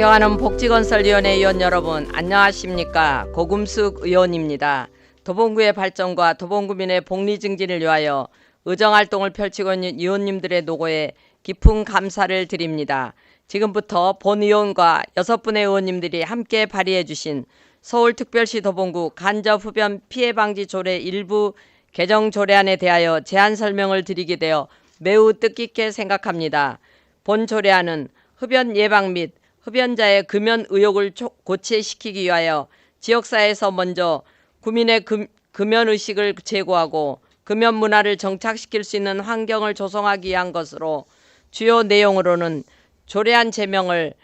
존경하는 복지건설위원회 의원 여러분 안녕하십니까 고금숙 의원입니다. 도봉구의 발전과 도봉구민의 복리 증진을 위하여 의정 활동을 펼치고 있는 의원님들의 노고에 깊은 감사를 드립니다. 지금부터 본 의원과 여섯 분의 의원님들이 함께 발의해 주신 서울특별시 도봉구 간접 흡연 피해 방지 조례 일부 개정 조례안에 대하여 제안 설명을 드리게 되어 매우 뜻깊게 생각합니다. 본 조례안은 흡연 예방 및 흡연자의 금연 의욕을 촉- 고취시키기 위하여 지역사회에서 먼저 구민의 금, 금연 의식을 제고하고 금연 문화를 정착시킬 수 있는 환경을 조성하기 위한 것으로 주요 내용으로는 조례안 제명을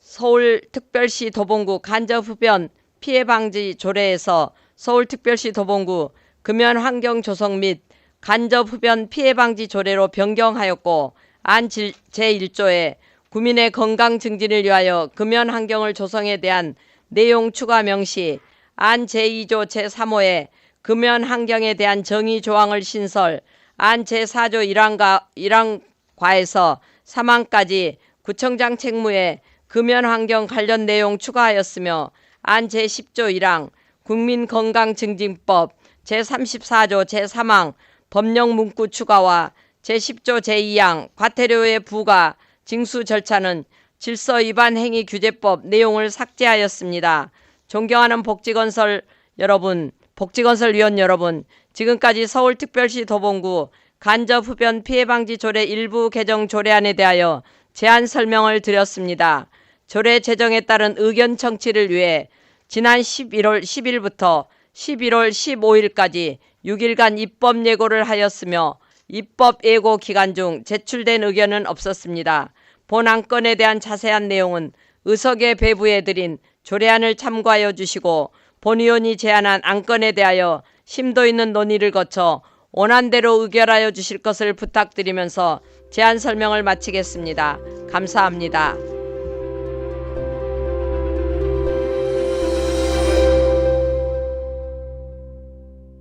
서울특별시 도봉구 간접흡연 피해 방지 조례에서 서울특별시 도봉구 금연 환경 조성 및 간접흡연 피해 방지 조례로 변경하였고 안 질- 제1조에 구민의 건강 증진을 위하여 금연 환경을 조성에 대한 내용 추가 명시 안 제2조 제3호에 금연 환경에 대한 정의 조항을 신설 안 제4조 1항과 1항과에서 3항까지 구청장 책무에 금연 환경 관련 내용 추가하였으며 안 제10조 1항 국민건강증진법 제34조 제3항 법령 문구 추가와 제10조 제2항 과태료의 부과 징수 절차는 질서 위반 행위 규제법 내용을 삭제하였습니다. 존경하는 복지건설 여러분, 복지건설위원 여러분, 지금까지 서울특별시 도봉구 간접 흡연 피해 방지 조례 일부 개정 조례안에 대하여 제안 설명을 드렸습니다. 조례 제정에 따른 의견 청취를 위해 지난 11월 10일부터 11월 15일까지 6일간 입법 예고를 하였으며 입법 예고 기간 중 제출된 의견은 없었습니다. 본 안 건에 대한 자세한 내용은 의석에 배부해드린 조례안을 참고하여 주시고 본 의원이 제안한 안건에 대하여 심도 있는 논의를 거쳐 원안대로 의결하여 주실 것을 부탁드리면서 제안 설명을 마치겠습니다. 감사합니다.